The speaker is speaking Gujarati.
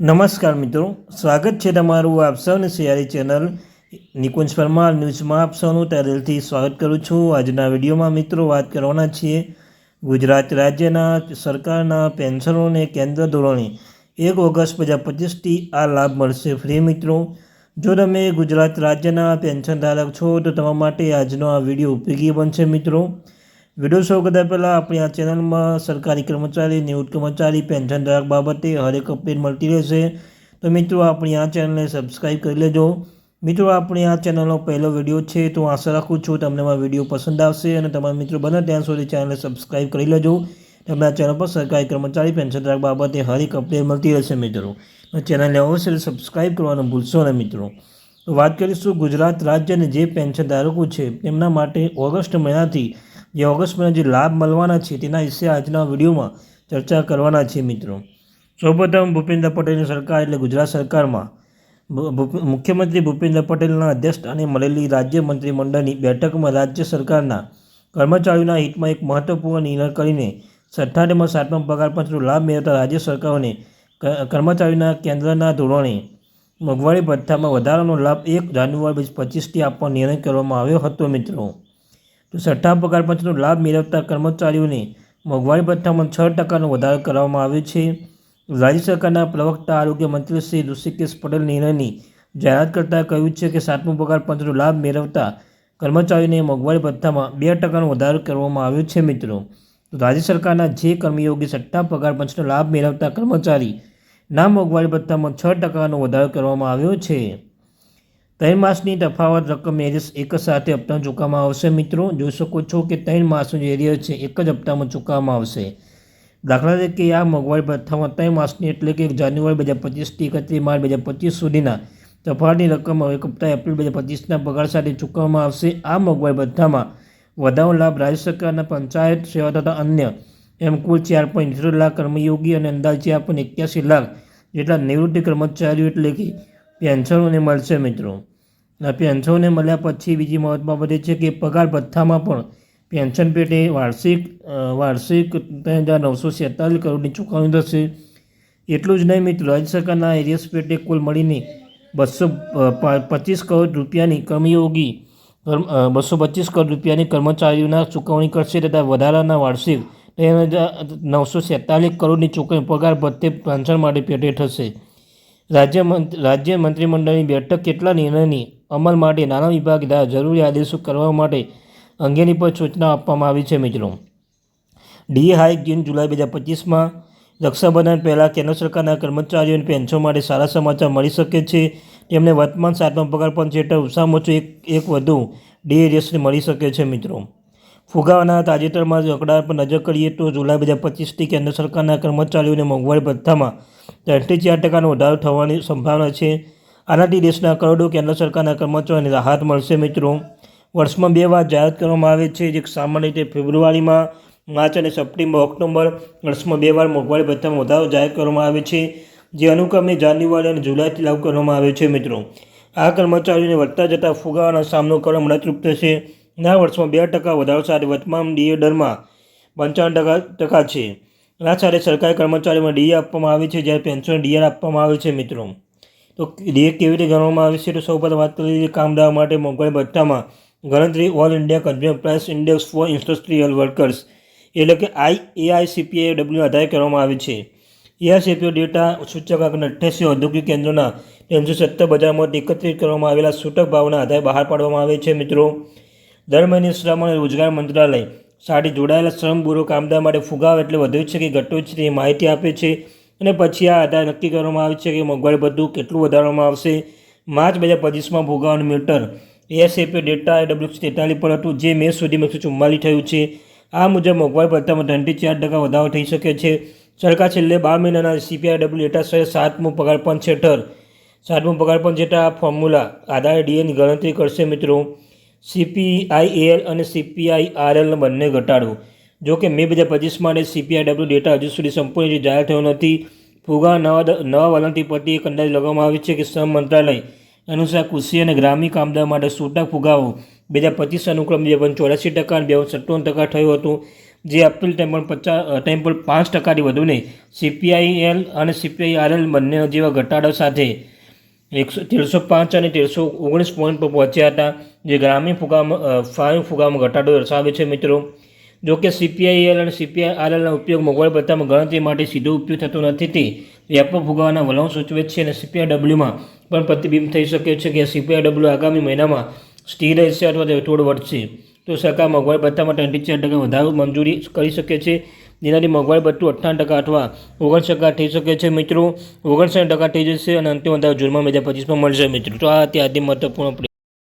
નમસ્કાર મિત્રો, સ્વાગત છે તમારું આપ સૌને સિયારી ચેનલ નિકુંજ પરમાર ન્યૂઝમાં. આપ સૌનું તહેદિલથી સ્વાગત કરું છું. આજના વિડીયોમાં મિત્રો વાત કરવાના છીએ ગુજરાત રાજ્યના સરકારના પેન્શનોને કેન્દ્ર ધોરણે એક ઓગસ્ટ બે હજાર પચીસથી આ લાભ મળશે ફ્રી મિત્રો. જો તમે ગુજરાત રાજ્યના પેન્શન ધારક છો તો તમારા માટે આજનો આ વીડિયો ઉપયોગી બનશે મિત્રો. વીડિયો શરૂ કરતા પહેલાં આપણી આ ચેનલમાં સરકારી કર્મચારી, નિવૃત્ત કર્મચારી, પેન્શન ધારક બાબતે હરેક અપડેટ મળતી રહેશે. તો મિત્રો, આપણી આ ચેનલને સબસ્ક્રાઈબ કરી લેજો. મિત્રો, આપણી આ ચેનલનો પહેલો વીડિયો છે, તો આશા રાખું છું તમને આ વીડિયો પસંદ આવશે અને તમારા મિત્રો બને ત્યાં સુધી ચેનલને સબસ્ક્રાઈબ કરી લેજો. તમને આ ચેનલ પર સરકારી કર્મચારી, પેન્શન ધારક બાબતે હરેક અપડેટ મળતી રહેશે મિત્રો. ચેનલને અવશ્ય સબસ્ક્રાઈબ કરવાનું ભૂલશો ને મિત્રો. તો વાત કરીશું ગુજરાત રાજ્યને જે પેન્શન ધારકો છે, તેમના માટે ઓગસ્ટ મહિનાથી જે ઓગસ્ટ મહિના જે લાભ મળવાના છે, તેના વિશે આજના વિડીયોમાં ચર્ચા કરવાના છે મિત્રો. સૌપ્રથમ ભૂપેન્દ્ર પટેલની સરકાર એટલે ગુજરાત સરકારમાં મુખ્યમંત્રી ભૂપેન્દ્ર પટેલના અધ્યક્ષ અને મળેલી રાજ્ય મંત્રીમંડળની બેઠકમાં રાજ્ય સરકારના કર્મચારીઓના હિતમાં એક મહત્વપૂર્ણ નિર્ણય કરીને સત્તાટેમાં સાતમા પગાર પાંચનો લાભ મેળવતા રાજ્ય સરકારોને કર્મચારીના કેન્દ્રના ધોરણે મોંઘવારી ભથ્થામાં વધારાનો લાભ એક જાન્યુઆરી પચીસથી આપવા નિર્ણય કરવામાં આવ્યો હતો મિત્રો. તો છઠ્ઠા પગાર પંચનો લાભ મેળવતા કર્મચારીઓને મોંઘવારી ભથ્થામાં છ ટકાનો વધારો કરવામાં આવ્યો છે. રાજ્ય સરકારના પ્રવક્તા આરોગ્ય મંત્રી શ્રી ઋષિકેશ પટેલ નિર્ણયની જાહેરાત કરતાં કહ્યું છે કે સાતમો પગાર પંચનો લાભ મેળવતા કર્મચારીઓને મોંઘવારી ભથ્થામાં બે ટકાનો વધારો કરવામાં આવ્યો છે મિત્રો. તો રાજ્ય સરકારના જે કર્મયોગી છઠ્ઠા પગાર પંચનો લાભ મેળવતા કર્મચારી ના મોંઘવારી ભથ્થામાં છ ટકાનો વધારો કરવામાં આવ્યો છે. ત્રણ માસની તફાવત રકમ એરિયસ એક સાથે હપ્તામાં ચૂકવવામાં આવશે મિત્રો. જોઈ શકો છો કે ત્રણ માસનું જે એરિયસ છે, એક જ હપ્તામાં ચૂકવવામાં આવશે. દાખલા તરીકે આ મોંઘવારી ભથ્થામાં ત્રણ માસની એટલે કે જાન્યુઆરી બે હજાર પચીસથી એકત્રીસ માર્ચ બે હજાર પચીસ સુધીના તફાવતની રકમ એક હપ્તા એપ્રિલ બે હજાર પચીસના પગાર સાથે ચૂકવવામાં આવશે. આ મોંઘવારી ભથ્થામાં વધારો લાભ રાજ્ય સરકારના પંચાયત સેવા તથા અન્ય એમ કુલ ચાર પોઈન્ટ ઇઠ્યોતેર લાખ કર્મયોગી અને અંદાજે ચાર પોઈન્ટ એક્યાસી લાખ જેટલા નિવૃત્તિ કર્મચારીઓ એટલે કે પેન્શનોને મળશે મિત્રો. આ પેન્શનને મળ્યા પછી બીજી મહત્વ બાબત છે કે પગાર ભથ્થામાં પણ પેન્શન પેટે વાર્ષિક વાર્ષિક ત્રણ હજાર નવસો છેતાલીસ કરોડની ચૂકવણી થશે. એટલું જ નહીં મિત્રો, રાજ્ય સરકારના એરિયસ પેટે કુલ મળીને બસો પચીસ કરોડ રૂપિયાની કર્મયોગી કર્મ- બસો પચીસ કરોડ રૂપિયાની કર્મચારીઓના ચૂકવણી કરશે તથા વધારાના વાર્ષિક ત્રણ હજાર નવસો છેતાલીસ કરોડની ચૂકવણી પગાર ભથ્થે પેન્શન માટે પેટે થશે. રાજ્ય રાજ્ય મંત્રીમંડળની બેઠક કેટલા નિર્ણયની અમલ માટે નાના વિભાગ દ્વારા જરૂરી આદેશો કરવા માટે અંગેની પણ સૂચના આપવામાં આવી છે, મિત્રો. ડી હાઇક જૂન જુલાઈ બે હજાર પચીસમાં રક્ષાબંધન પહેલાં કેન્દ્ર સરકારના કર્મચારીઓને પેન્શન માટે સારા સમાચાર મળી શકે છે. તેમને વર્તમાન સાતમા પગાર પંચ હેઠળ ઓછામાં ઓછું એક એક વધુ ડી એરિયસને મળી શકે છે, મિત્રો. ફુગાવાના તાજેતરમાં અકડા પર નજર કરીએ તો જુલાઈ બે હજાર પચીસથી કેન્દ્ર સરકારના કર્મચારીઓને મોંઘવારી ભથ્થામાં ત્રણથી ચાર ટકાનો વધારો થવાની સંભાવના છે. આનાથી દેશના કરોડો કેન્દ્ર સરકારના કર્મચારીઓને રાહત મળશે મિત્રો. વર્ષમાં બે વાર જાહેર કરવામાં આવે છે, જે સામાન્ય રીતે ફેબ્રુઆરીમાં, માર્ચ અને સપ્ટેમ્બર, ઓક્ટોબર વર્ષમાં બે વાર મોંઘવારી ભથ્થામાં વધારો જાહેર કરવામાં આવે છે, જે અનુક્રમે જાન્યુઆરી અને જુલાઈથી લાગુ કરવામાં આવે છે મિત્રો. આ કર્મચારીઓને વધતા જતા ફુગાવાનો સામનો કરવા મદદરૂપ થશે. ના વર્ષમાં બે ટકા વધારો સાથે વર્તમાન ડીએ દરમાં પંચાવન ટકા ટકા છે. આ સાથે સરકારી કર્મચારીઓમાં ડીએ આપવામાં આવે છે, જ્યારે પેન્શન ડીઆર આપવામાં આવે છે મિત્રો. તો ડીએ કેવી રીતે ગણવામાં આવે છે તો સૌપ્રથમ વાત કરીએ કામદાર માટે મોંઘવારી ભથ્થામાં ગણતરી all India consumer price index for industrial workers એટલે કે આઈ એઆઈસીપીએ ડબલ્યુ આધારે કરવામાં આવે છે. એઆઈસીપીઓ ડેટા સૂચકાંકના અઠ્યાસી ઔદ્યોગિક કેન્દ્રોના ત્રણસો સત્તર બજારમાં એકત્રિત કરવામાં આવેલા સૂટક ભાવના આધારે બહાર પાડવામાં આવે છે મિત્રો. દર મહિને શ્રમ અને રોજગાર મંત્રાલય સાથે જોડાયેલા શ્રમ બ્યુરો કામદાર માટે ફુગાવ એટલે વધ્યો છે કે ઘટ્યો છે તે માહિતી આપે છે. અને પછી આ આધાર નક્કી કરવામાં આવે છે કે મોંઘવારી બધું કેટલું વધારવામાં આવશે. માર્ચ બે હજાર પચીસમાં ભોગાવાનું મીટર એએસએપી ડેટા ડબલ્યુ તેતાલીસ પર હતું, જે મે સુધીમાં એકસો ચુમ્માલીસ થયું છે. આ મુજબ મોંઘવારી ભથ્થામાં ત્રણથી ચાર ટકા વધારો થઈ શકે છે. સરકાર છેલ્લે બાર મહિનાના સીપીઆઈ ડબલ્યુ ડેટા સાથે સાતમું પગાર પંચ હેઠળ સાતમું પગાર પંચ હેઠળ આ ફોર્મ્યુલા આધારે ડીએની ગણતરી કરશે મિત્રો. સીપીઆઈએલ અને સીપીઆઈઆરએલ બંને ઘટાડો. જો કે મે બે હજાર પચીસ માટે સીપીઆઈડબ્લ્યુ ડેટા હજુ સુધી સંપૂર્ણ રીતે જાહેર થયો નથી. ફુગા નવા નવા વલણથી પરથી એક અંદાજ લગાવવામાં આવે છે કે શ્રમ મંત્રાલય અનુસાર કૃષિ અને ગ્રામીણ કામદાર માટે છૂટક ફુગાવો બે હજાર પચીસ અનુક્રમ બે ચોરાસી ટકા અને બે સત્તાવન ટકા થયું હતું, જે એપ્રિલ ટાઈમ પણ પચાસ ટાઈમ પણ પાંચ ટકાથી વધુને સીપીઆઈએલ અને સીપીઆઈઆરએલ બંને જેવા ઘટાડો સાથે એકસો, તેરસો પાંચ અને તેરસો ઓગણીસ પોઈન્ટ પર પહોંચ્યા હતા, જે ગ્રામીણ ફુગામાં ફાઇવ ફુગામાં ઘટાડો દર્શાવે છે મિત્રો. જો કે સીપીઆઈએલ અને સીપીઆઈઆરએલનો ઉપયોગ મોબાઈલ ભથ્થામાં ગણતરી માટે સીધો ઉપયોગ થતો નથી. તે વ્યાપક ફુગાવાના વલણ સૂચવે છે અને સીપીઆઈડબલ્યુમાં પણ પ્રતિબિંબ થઈ શકે છે કે સીપીઆઈડબલ્યુ આગામી મહિનામાં સ્થિર રહેશે અથવા તો થોડું વધશે. તો સરકાર મોંઘવારી ભથ્થામાં ટ્વેન્ટી ચાર ટકા વધારો મંજૂરી કરી શકે છે. જેનાથી મોંઘવારી ભથ્થું અઠ્ઠાવન ટકા અથવા ઓગણ ટકા થઈ શકે છે. મિત્રો, ઓગણસાઠ ટકા થઈ જશે અને અંતિમ વધારો જૂનમાં બે હજાર પચીસમાં મળશે. મિત્રો, તો આ અત્યારે મહત્વપૂર્ણ